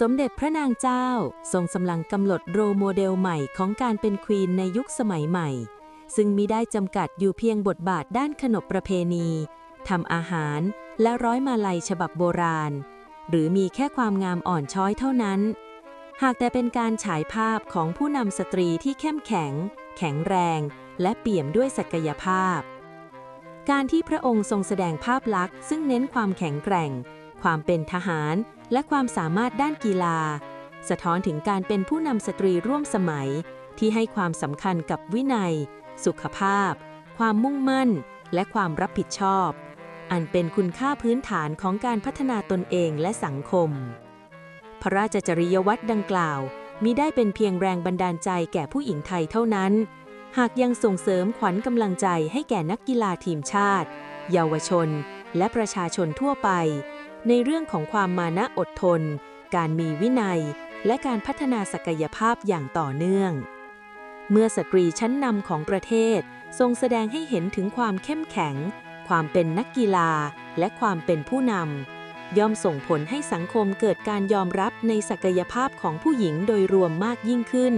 สมเด็จพระนางเจ้าทรงสำลังกำหนดโรโมเดลใหม่ของการเป็นควีนในยุคสมัยใหม่ ซึ่งมิได้จำกัดอยู่เพียงบทบาทด้านขนบประเพณีทำอาหารและร้อยมาลัยฉบับโบราณ หรือมีแค่ความงามอ่อนช้อยเท่านั้น หากแต่เป็นการฉายภาพของผู้นำสตรีที่เข้มแข็ง แข็งแรง และเปี่ยมด้วยศักยภาพ การที่พระองค์ทรงแสดงภาพลักษณ์ซึ่งเน้นความแข็งแกร่ง ความเป็นทหาร และความสามารถด้านกีฬา สะท้อนถึงการเป็นผู้นำสตรีร่วมสมัย ที่ให้ความสำคัญกับวินัย สุขภาพ ความมุ่งมั่น และความรับผิดชอบ อันเป็นคุณค่าพื้นฐานของการพัฒนาตนเองและสังคม พระราชจริยวัตรดังกล่าวมิได้เป็นเพียงแรงบันดาลใจแก่ผู้หญิงไทยเท่านั้น หากยังส่งเสริมขวัญกำลังใจให้แก่นักกีฬาทีมชาติ เยาวชน และประชาชนทั่วไป ในเรื่องของความมานะอดทน การมีวินัย และการพัฒนาศักยภาพอย่างต่อเนื่อง เมื่อสตรีชั้นนำของประเทศ ทรงแสดงให้เห็นถึงความเข้มแข็ง ความเป็นนักกีฬา และความเป็นผู้นำย่อมส่งผลให้สังคมเกิดการยอมรับในศักยภาพของผู้หญิงโดยรวมมากยิ่งขึ้น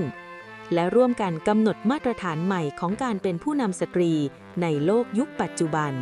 และร่วมกันกำหนดมาตรฐานใหม่ของการเป็นผู้นำสตรีในโลกยุคปัจจุบัน